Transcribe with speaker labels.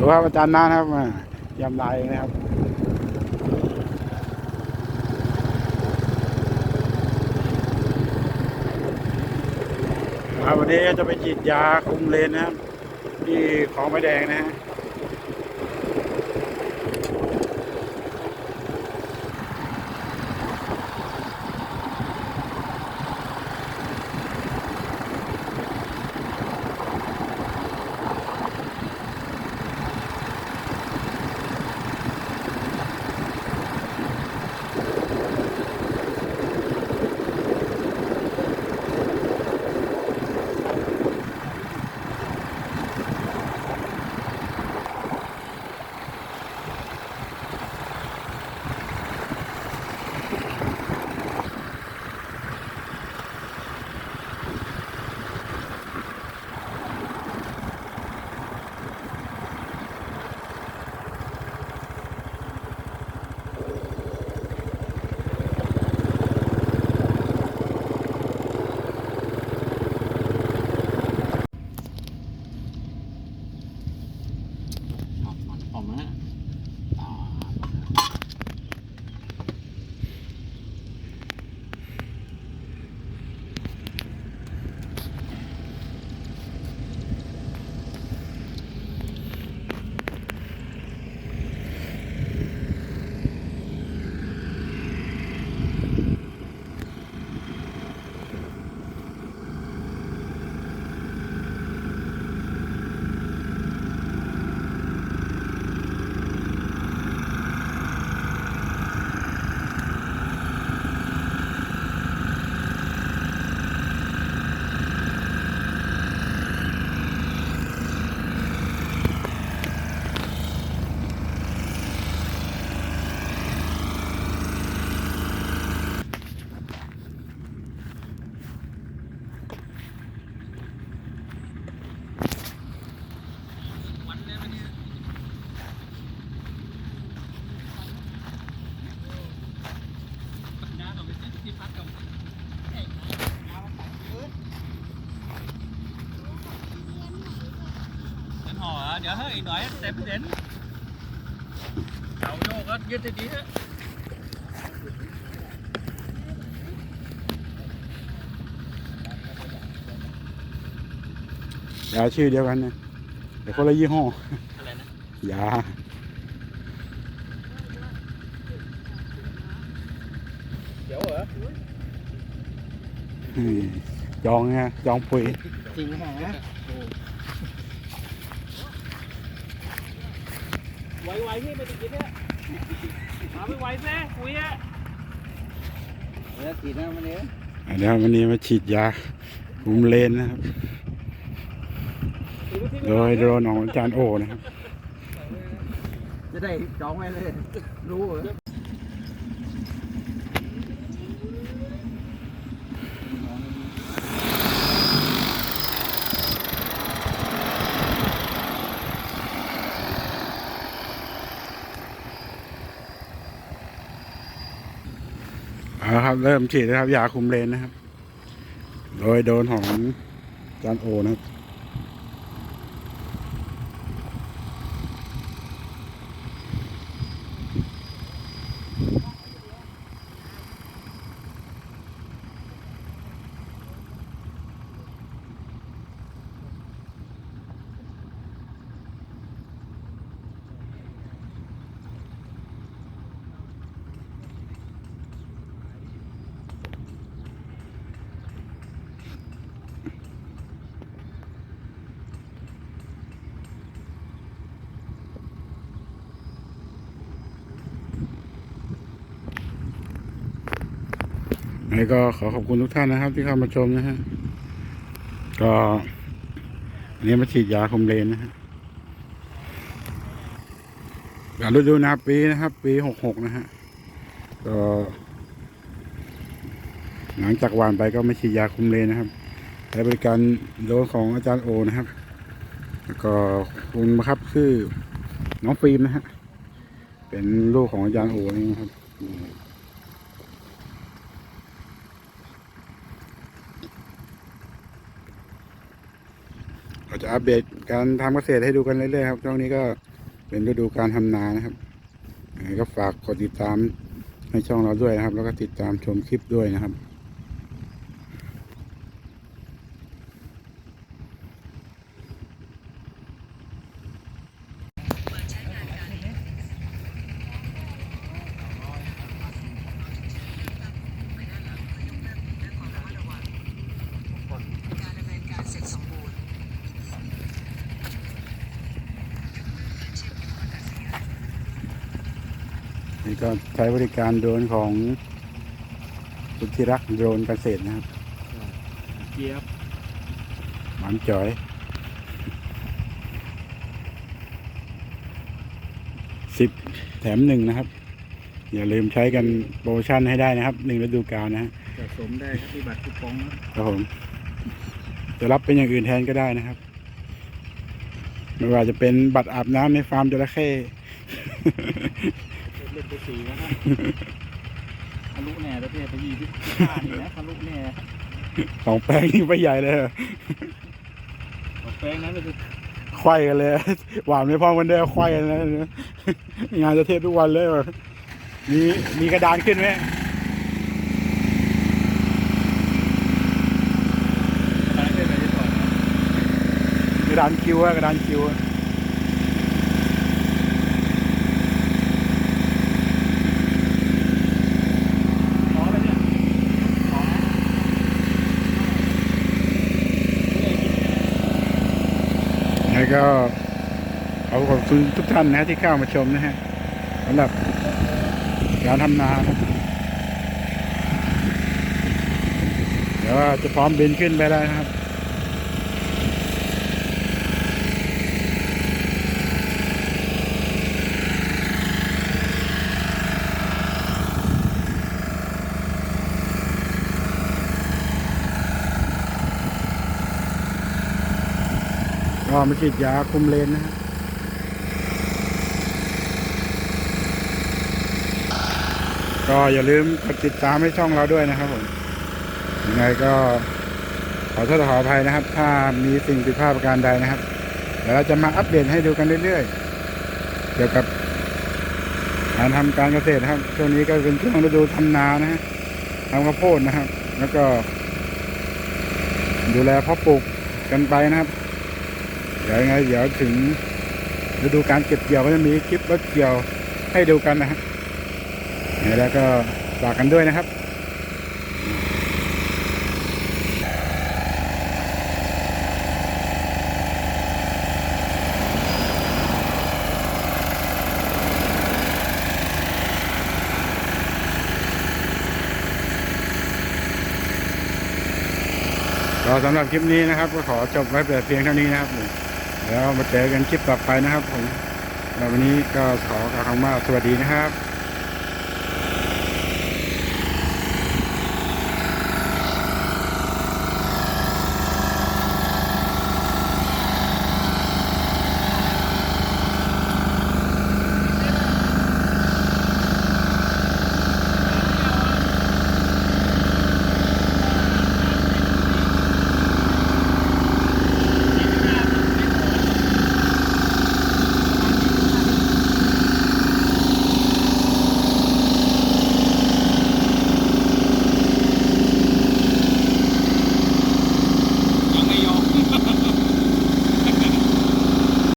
Speaker 1: ดูครับอาจารย์นานะครับยำลายนะครับวันนี้จะไปฉีดยาคุมเลนนะครับที่ของไม้แดงนะฮะ
Speaker 2: เป็นห่อเหรอเดี๋ยวเฮ้ยอีกหน่อยเต็มเด่นเต่าโยกก็ยืดดีๆฮะ
Speaker 1: ยาชื่อเดียวกันนะแต่คนละยี่ห้อ
Speaker 2: อะไรนะ
Speaker 1: ยา
Speaker 2: เดี๋ยวเหรอ
Speaker 1: อืมจองไงจองปุ๋ย
Speaker 2: จริงหา ไวๆพี่ไม่ได้กินเนี่ยมาไม่ไหวแม่คุยอะเดี๋ยวกินนะมันนี้
Speaker 1: เดี๋ยววันนี้มาฉีดยาคุมเลนนะครับ โดยโดนของอาจารย์โอนะครับ
Speaker 2: จะได้จองไว้เลย รู้เหรอ
Speaker 1: เอาละครับ เริ่มฉีดนะครับ ยาคุมเลนนะครับ โดยโดนของจานโอนะครับ แล้ก็ขอขอบคุณทุกท่านนะครับ ที่เข้ามาชมนะฮะ ก็อันนี้มาฉีดยาคุมเลนนะฮะการฤดูนาปีนะครับ ปีหกหกนะฮะ ก็ หลังจากหวานไปก็ไม่ฉีดยาคุมเลนนะครับใช้บริการโดนของอาจารย์โอนะครับ แล้วก็คุณมาครับคือน้องฟิล์มนะฮะ เป็นลูกของอาจารย์โอนี่นะครับนี่ เรา จะอัปเดตการทำเกษตรให้ดูกันเรื่อยๆครับช่วงนี้ก็เป็นฤดูการทำนานะครับก็ฝากกดติดตามให้ช่องเราด้วยนะครับ แล้วก็ติดตามชมคลิปด้วยนะครับ นี่ ก็ใช้บริการโดรนของสุธิรักษ์โดรนเกษตรนะครับ
Speaker 2: เจี๊ยบ
Speaker 1: หมันจอยสิบแถมหนึ่งนะครับ อย่าลืมใช้กันโปรโมชั่นให้ได้นะครับหนึ่งฤดูกาลนะฮะ
Speaker 2: สะสมได้ครับที่บัตรคูปองนะครับ
Speaker 1: ผมจะรับเป็นอย่างอื่นแทนก็ได้นะครับ ไม่ว่าจะเป็นบัตรอาบน้ำในฟาร์มจระเข้
Speaker 2: เล่นไป สี่แล้วนะทะลุแน่แล้วพี่ไปยี่ที่ห้านี่นะทะลุแน่
Speaker 1: สองแปลงนี่ไปใหญ่เลยอะ
Speaker 2: บอกแป้งนั้นเลยคือ
Speaker 1: ไขว้กันเลย หวานไม่พอมันได้ไขว้กันแล้วนะงานจะเทศทุกวันเลยว่ะมีมีกระดานขึ้นไหม
Speaker 2: ตายได้ไปได้ก่อนนะ
Speaker 1: กระดานคิวอะกระดานคิวอะ
Speaker 2: พอแล้วเนี่ยพอแล้ว
Speaker 1: แล้ว ก็เอาขอบคุณทุกท่านนะที่เข้ามาชมนะฮะสำหรับการทำนานะเดี๋ยวจะพร้อมบินขึ้นไปแล้วนะครับ ก็มาฉีดยาคุมเลนนะก็อย่าลืมกดติดตามให้ช่องเราด้วยนะครับผมยังไงก็ขอโทษขออภัยนะครับ ถ้ามีสิ่งผิดพลาดประการใดนะครับ เดี๋ยวเราจะมาอัปเดตให้ดูกันเรื่อยๆ เกี่ยวกับการทำการเกษตรครับ ช่วงนี้ก็เป็นช่วงฤดูทำนานะฮะทำข้าวโพดนะครับ แล้วก็ ดูแลพาะปลูกกันไปนะครับ ดี๋ยวไงเดี๋ยวถึงฤดูการเก็บเกี่ยวก็จะมีคลิปรถเกี่ยวให้ดูกันนะฮะแล้วก็ฝากกันด้วยนะครับก็สำหรับคลิปนี้นะครับ ก็ขอจบไว้แต่เพียงเท่านี้นะครับผม แล้วมาเจอกันคลิปต่อไปนะครับผมแล้ววันนี้ก็ขอกล่าวคำว่าสวัสดีนะครับ